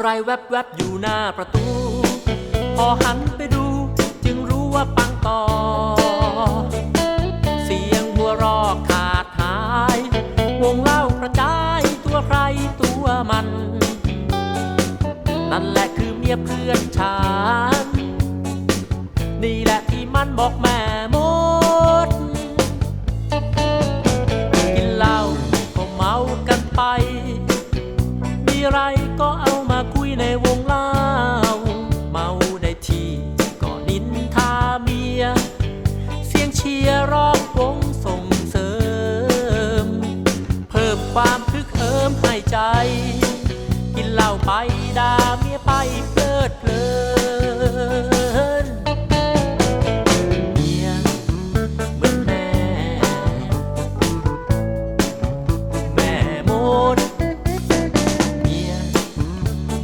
อะไรแวบๆอยู่หน้าประตู พอหันไปดู จึงรู้ว่าปังต่อ เสียงหัวรอกขาดหาย วงเล่ากระจายตัวใครตัวมัน นั่นแหละคือเมียเพื่อนฉัน นี่แหละที่มันบอกแม่ ความคึกเหิมให้ใจ กินเหล้าไปด่าเมียไปเพลิดเพลินเมียเหมือนแม่ แม่มดเมีย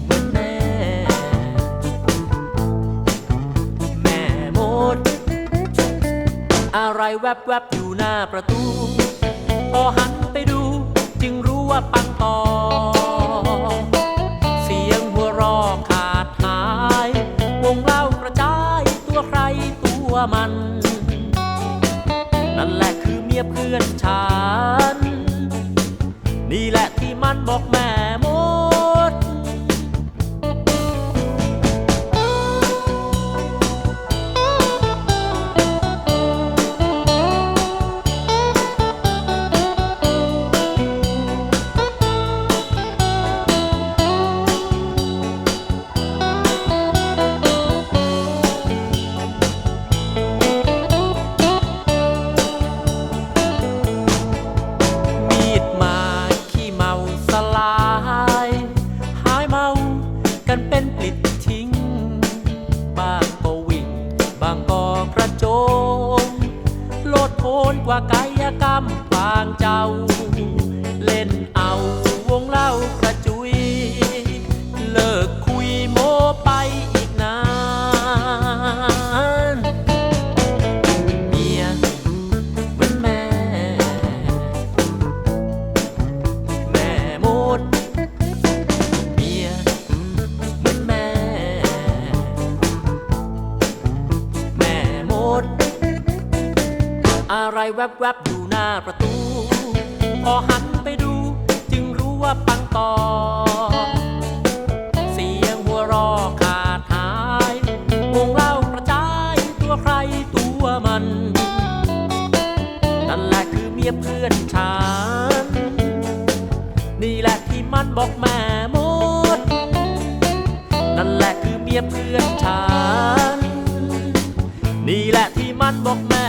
เหมือนแม่ แม่มด อะไรแวบๆอยู่หน้าประตูพอหัน ว่าปังต่อ เสียงหัวรอขาดหาย วงเล่ากระจายตัวใครตัวมัน นั่นแหละคือเมียเพื่อนฉัน นี่แหละที่มันบอกแม่ โลดโผนกว่ากายกรรมปางเจ้า เล่นเอา อะไรแวบๆอยู่หน้าประตู พอหันไปดู จึงรู้ว่าปังตอ เสียงหัวรอขาดหายวงเล่ากระจายตัวใครตัวมัน นั่นแหละคือเมียเพื่อนฉัน นี่แหละที่มันบอกแม่มด นั่นแหละคือเมียเพื่อนฉัน นี่แหละที่มันบอกแม่